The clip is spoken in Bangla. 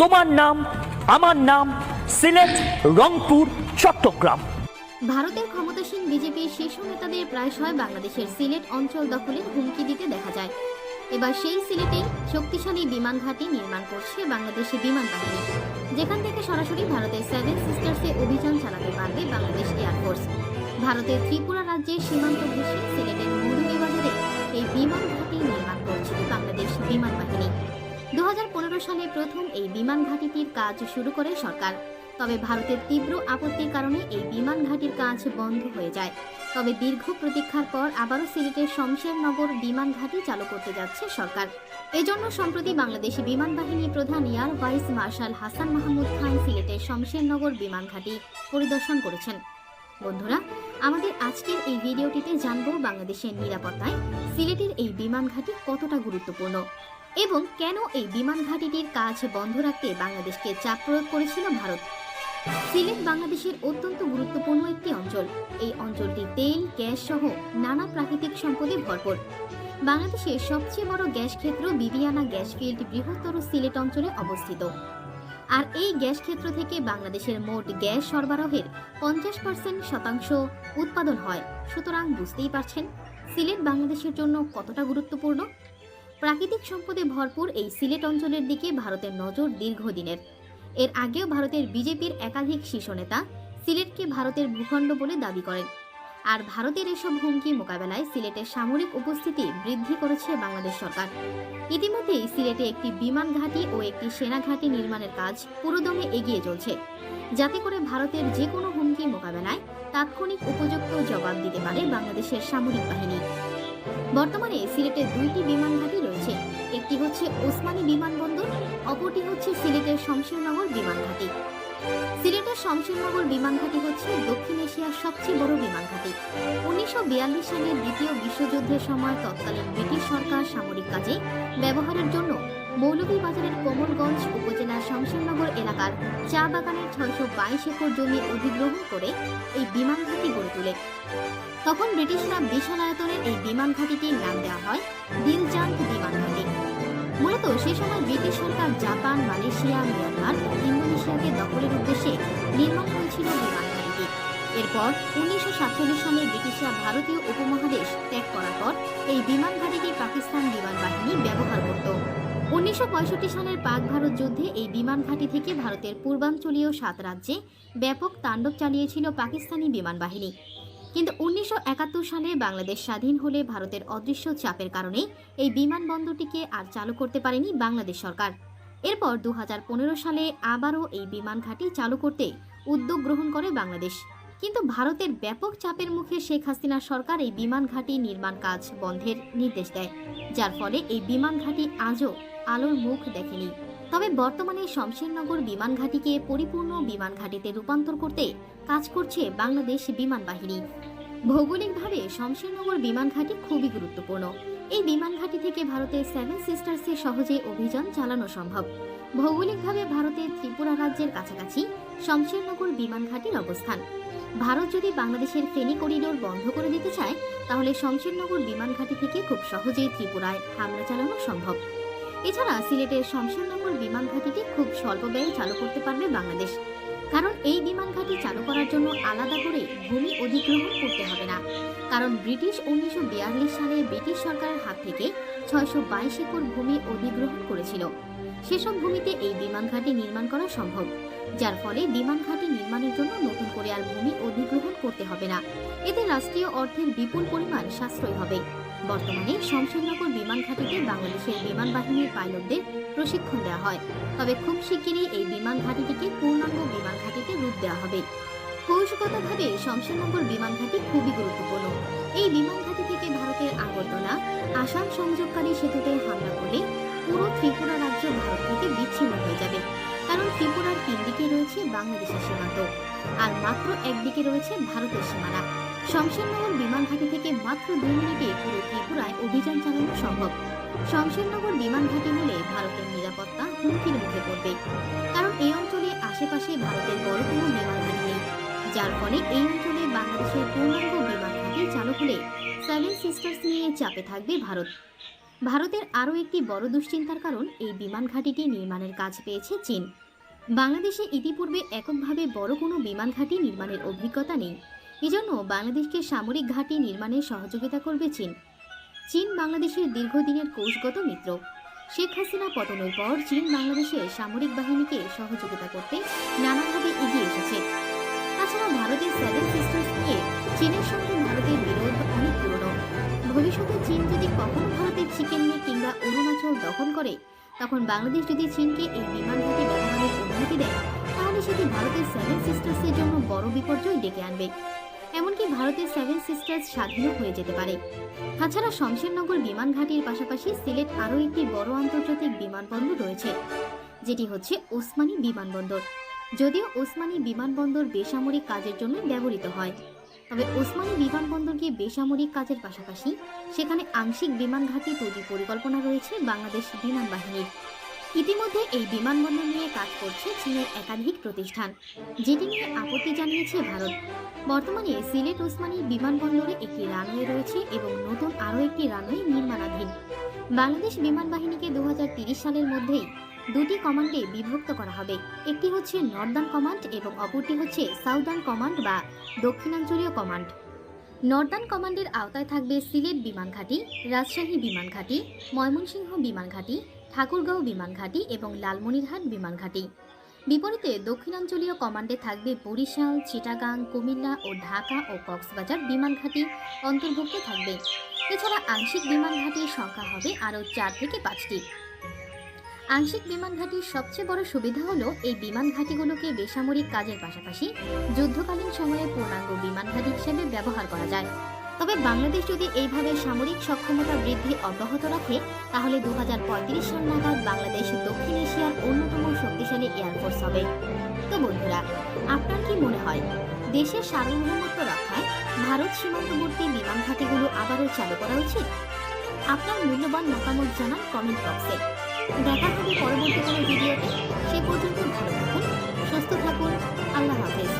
তোমার নাম, আমার নাম, সিলেট, রংপুর, চট্টগ্রাম। ভারতের ক্ষমতাসীন বিজেপির শীর্ষ নেতাদের প্রায়শই বাংলাদেশের সিলেট অঞ্চল দখলের হুমকি দিতে দেখা যায়। এবার সেই সিলেটেই শক্তিশালী বিমান ঘাঁটি নির্মাণ করছে বাংলাদেশি বিমান বাহিনী। যেখান থেকে সরাসরি ভারতের সেভেন সিস্টার্সে অভিযান চালাতে পারবে বাংলাদেশ এয়ারফোর্স ভারতের ত্রিপুরা রাজ্যের সীমান্ত ঘেঁষে সিলেটের মৌলভীবাজারে এই বিমান সালে প্রথম এই বিমান ঘাঁটিটির কাজ শুরু করে সরকার। তবে ভারতের তীব্র আপত্তির কারণে এই বিমান ঘাঁটির কাজ বন্ধ হয়ে যায়। তবে দীর্ঘ প্রতীক্ষার পর আবারও সিলেটের শমশেরনগর বিমান ঘাঁটি চালু করতে যাচ্ছে সরকার। এজন্য সম্প্রতি বাংলাদেশি বিমান বাহিনী প্রধান air vice marshal Hasan Mahmud Khan সিলেটের শমশেরনগর বিমান ঘাঁটি পরিদর্শন করেছেন। বন্ধুরা, আমাদের আজকের এই ভিডিওটিতে জানব বাংলাদেশের নিরাপত্তায় সিলেটের এই বিমান ঘাঁটি কতটা গুরুত্বপূর্ণ। এবং কেন এই বিমান ঘাঁটিটির কাজ বন্ধ রাখতে বাংলাদেশকে চাপ প্রয়োগ করেছিল ভারত? সিলেট বাংলাদেশের অত্যন্ত গুরুত্বপূর্ণ একটি অঞ্চল। এই অঞ্চলটি তেল, গ্যাস সহ নানা প্রাকৃতিক সম্পদে ভরপুর। বাংলাদেশের সবচেয়ে বড় গ্যাস ক্ষেত্র বিবিয়ানা গ্যাস ফিল্ড বৃহত্তর সিলেট অঞ্চলে অবস্থিত। আর এই গ্যাস ক্ষেত্র থেকে বাংলাদেশের মোট গ্যাস সরবরাহের পঞ্চাশ পার্সেন্ট শতাংশ উৎপাদন হয়। সুতরাং বুঝতেই পারছেন, সিলেট বাংলাদেশের জন্য কতটা গুরুত্বপূর্ণ? প্রাকৃতিক সম্পদে ভরপুর এই সিলেট অঞ্চলের দিকে ভারতের নজর দীর্ঘদিনের। এর আগেও ভারতের বিজেপির একাধিক শীর্ষ নেতা সিলেটকে ভারতের ভূখণ্ড বলে দাবি করেন। আর ভারতের এসব হুমকি মোকাবেলায় সিলেটের সামরিক উপস্থিতি বৃদ্ধি করেছে বাংলাদেশ সরকার। ইতিমধ্যেই সিলেটে একটি বিমান ঘাঁটি ও একটি সেনা ঘাঁটি নির্মাণের কাজ পুরোদমে এগিয়ে চলছে। যাতে করে ভারতের যে কোনো হুমকি মোকাবেলায় তাৎক্ষণিক উপযুক্ত জবাব দিতে পারে বাংলাদেশের সামরিক বাহিনী। বর্তমানে সিলেটের দুইটি বিমান ঘাঁটি রয়েছে। একটি হচ্ছে ওসমানী বিমানবন্দর, অপরটি হচ্ছে সিলেটের শমশেরনগর বিমান ঘাঁটি। সিলেটের শমশেরনগর বিমান ঘাঁটি হচ্ছে দক্ষিণ এশিয়ার সবচেয়ে বড় বিমান উনিশশো বিয়াল্লিশ সালের দ্বিতীয় বিশ্বযুদ্ধের সময় তৎকালীন ব্রিটিশ সরকার সামরিক কাজে ব্যবহারের জন্য মৌলভীবাজারের কোমলগঞ্জ উপজেলার শমশেরনগর এলাকার চা বাগানের ছয়শো বাইশ একর জমি অধিগ্রহণ করে এই বিমান ঘাঁটি গড়ে তোলে। তখন ব্রিটিশরা বিশাল আয়তনের এই বিমান নাম দেওয়া হয় দিলজান্ত বিমান ঘাঁটি। মূলত সে সময় ব্রিটিশ সরকার জাপান, মালয়েশিয়া, মিয়ানমার ও ইন্দোনেশিয়াকে দখলের উদ্দেশ্যে নির্মাণ হয়েছিল বিমান এরপর উনিশশো সাতচল্লিশ সালে ব্রিটিশরা ভারতীয় উপমহাদেশ ত্যাগ করার পর এই বিমান ঘাঁটিটি পাকিস্তান বিমান বাহিনী ব্যবহার করত। উনিশশো পঁয়ষট্টি সালের পাক ভারত যুদ্ধে এই বিমান ঘাঁটি থেকে ভারতের পূর্বাঞ্চলীয় সাত রাজ্যে ব্যাপক তাণ্ডব চালিয়েছিল পাকিস্তানি বিমান বাহিনী। কিন্তু উনিশশো একাত্তর সালে বাংলাদেশ স্বাধীন হলে ভারতের অদৃশ্য চাপের কারণে এই বিমানবন্দরটিকে আর চালু করতে পারেনি বাংলাদেশ সরকার। এরপর দু হাজার পনেরো সালে আবারও এই বিমান ঘাঁটি চালু করতে উদ্যোগ গ্রহণ করে বাংলাদেশ। কিন্তু ভারতের ব্যাপক চাপের মুখে শেখ হাসিনা সরকার এই বিমান ঘাঁটি নির্মাণ কাজ বন্ধের নির্দেশ দেয়, যার ফলে এই বিমান ঘাঁটি আজও আলোর মুখ দেখেনি। তবে বর্তমানে শমশেরনগর বিমান ঘাঁটিকে পরিপূর্ণ বিমান ঘাঁটিতে রূপান্তর করতে কাজ করছে বাংলাদেশ বিমান বাহিনী। ভৌগোলিকভাবে শমশেরনগর বিমান ঘাঁটি খুবই গুরুত্বপূর্ণ। এই বিমান ঘাঁটি থেকে ভারতের সেভেন সিস্টার্সে সহজে অভিযান চালানো সম্ভব। ভৌগোলিকভাবে ভারতের ত্রিপুরা রাজ্যের কাছাকাছি শমশেরনগর বিমান ঘাঁটির অবস্থান। ভারত যদি বাংলাদেশের ফেনী করিডোর বন্ধ করে দিতে চায়, তাহলে শমশেরনগর বিমান ঘাঁটি থেকে খুব সহজেই ত্রিপুরায় হামলা চালানো সম্ভব। এছাড়া সিলেটের শমশেরনগর বিমান ঘাঁটিটি খুব স্বল্প ব্যয়ে চালু করতে পারবে বাংলাদেশ। কারণ এই বিমান ঘাঁটি চালু করার জন্য আলাদা করে ভূমি অধিগ্রহণ করতে হবে না। কারণ ব্রিটিশ উনিশশো বিয়াল্লিশ সালে ব্রিটিশ সরকারের হাত থেকে ছয়শো বাইশ একর ভূমি অধিগ্রহণ করেছিল। সেসব ভূমিতে এই বিমান ঘাঁটি নির্মাণ করা সম্ভব, যার ফলে বিমান ঘাঁটি নির্মাণের জন্য নতুন করে আর ভূমি অধিগ্রহণ করতে হবে না। এতে রাষ্ট্রীয় অর্থের বিপুল পরিমাণ সাশ্রয় হবে। বর্তমানে শমশেরনগর বিমান ঘাঁটিতে বাংলাদেশের বিমান বাহিনীর পাইলটদের প্রশিক্ষণ দেওয়া হয়। তবে খুব শিগগিরই এই বিমান ঘাঁটিটিকে পূর্ণাঙ্গ বিমান ঘাঁটিতে রূপ দেওয়া হবে। কৌশলগতভাবে শমশেরনগর বিমান ঘাঁটি খুবই গুরুত্বপূর্ণ। এই বিমান ঘাঁটি থেকে ভারতের আগরতলা, আসাম সংযোগকারী সেতুতে হামলা করলে পুরো ত্রিপুরা রাজ্য ভারত থেকে বিচ্ছিন্ন হয়ে যাবে। কারণ ত্রিপুরার তিন দিকে রয়েছে বাংলাদেশের সীমান্ত। আর মাত্র একদিকে রয়েছে ভারতের সীমানা। শমশেরনগর বিমান ঘাঁটি থেকে মাত্র দুই মিনিটে পুরো ত্রিপুরায় অভিযান চালানো সম্ভব। শমশেরনগর বিমান ঘাঁটি হলে ভারতের নিরাপত্তা হুমকির মুখে পড়বে। কারণ এই অঞ্চলে আশেপাশে ভারতের বড় কোনো বিমান ঘাঁটি নেই। যার ফলে এই অঞ্চলে বাংলাদেশের পূর্ণাঙ্গ বিমান ঘাঁটি চালু হলে সেভেন সিস্টার্স নিয়ে চাপে থাকবে ভারত। ভারতের আরও একটি বড় দুশ্চিন্তার কারণ এই বিমান ঘাঁটিটি নির্মাণের কাজ পেয়েছে চীন। বাংলাদেশে ইতিপূর্বে এককভাবে বড় কোনো বিমান ঘাঁটি নির্মাণের অভিজ্ঞতা নেই। এজন্য বাংলাদেশকে সামরিক ঘাঁটি নির্মাণে সহযোগিতা করবে চীন। চীন বাংলাদেশের দীর্ঘদিনের কৌশগত মিত্র। শেখ হাসিনা পতনের পর চীন বাংলাদেশে সামরিক বাহিনীকে সহযোগিতা করতে নানাভাবে এগিয়ে এসেছে। তাছাড়া ভারতের সেভেন সিস্টার্স নিয়ে চীনের সঙ্গে ভারতের বিরোধ অনেক পুরনো। ভবিষ্যতে চীন যদি কখনো ভারতের চিকেন নিয়ে কিংবা অরুণাচল দখল করে, তখন বাংলাদেশ যদি চীনকে এই বিমান ঘাঁটি ব্যবহারের অনুমতি দেয়, তাহলে সেটি ভারতের সেভেন সিস্টার্সের জন্য বড় বিপর্যয় ডেকে আনবে। ভারতের সেভেন সিস্টার্স স্বাধীনও হয়ে যেতে পারে। তাছাড়া শমশেরনগর বিমান ঘাটির পাশাপাশি সিলেট আরও একটি বড় আন্তর্জাতিক বিমানবন্দর রয়েছে, যেটি হচ্ছে ওসমানী বিমানবন্দর। যদিও ওসমানী বিমানবন্দর বেসামরিক কাজের জন্য ব্যবহৃত হয়, তবে ওসমানী বিমানবন্দরকে বেসামরিক কাজের পাশাপাশি সেখানে আংশিক বিমান ঘাঁটি তৈরির পরিকল্পনা রয়েছে বাংলাদেশ বিমান বাহিনীর। ইতিমধ্যে এই বিমানবন্দর নিয়ে কাজ করছে চীনের একাধিক প্রতিষ্ঠান, যেটি নিয়ে আপত্তি জানিয়েছে ভারত। বর্তমানে সিলেট ওসমানী বিমানবন্দরে একটি রানওয়ে রয়েছে এবং নতুন আরও একটি রানওয়ে নির্মাণাধীন। বাংলাদেশ বিমান বাহিনীকে দু সালের মধ্যেই দুটি কমান্ডে বিভক্ত করা হবে। একটি হচ্ছে নর্দার্ন কমান্ড এবং অপরটি হচ্ছে সাউদার্ন কমান্ড বা দক্ষিণাঞ্চলীয় কমান্ড। নর্দার্ন কমান্ডের আওতায় থাকবে সিলেট বিমান ঘাঁটি, রাজশাহী বিমান ঘাঁটি, ময়মনসিংহ বিমান ঘাঁটি, ঠাকুরগাঁও বিমান ঘাঁটি এবং লালমনিরহাট বিমান ঘাঁটি। বিপরীতে দক্ষিণাঞ্চলীয় কমান্ডে থাকবে বরিশাল, চিটাগাং, কুমিল্লা ও ঢাকা ও কক্সবাজার বিমান ঘাঁটি অন্তর্ভুক্ত থাকবে। এছাড়া আংশিক বিমান ঘাঁটির সংখ্যা হবে আরও চার থেকে পাঁচটি। আংশিক বিমান ঘাঁটির সবচেয়ে বড় সুবিধা হলো এই বিমান ঘাঁটিগুলোকে বেসামরিক কাজের পাশাপাশি যুদ্ধকালীন সময়ে পূর্ণাঙ্গ বিমান ঘাঁটি হিসেবে ব্যবহার করা যায়। তবে বাংলাদেশ যদি এইভাবে সামরিক সক্ষমতা বৃদ্ধি অব্যাহত রাখে, তাহলে দু হাজার পঁয়ত্রিশ সাল নাগাদ বাংলাদেশ দক্ষিণ এশিয়ার অন্যতম শক্তিশালী এয়ারফোর্স হবে। তো বন্ধুরা, আপনার কি মনে হয়, দেশের সার্বভৌমত্ব রক্ষায় ভারত সীমান্তবর্তী বিমান ঘাঁটিগুলো আবারও চালু করা উচিত? আপনার মূল্যবান মতামত জানান কমেন্ট বক্সে। দেখা হবে পরবর্তী কোনো ভিডিওতে সে পর্যন্ত ভালো থাকুন সুস্থ থাকুন আল্লাহ হাফেজ।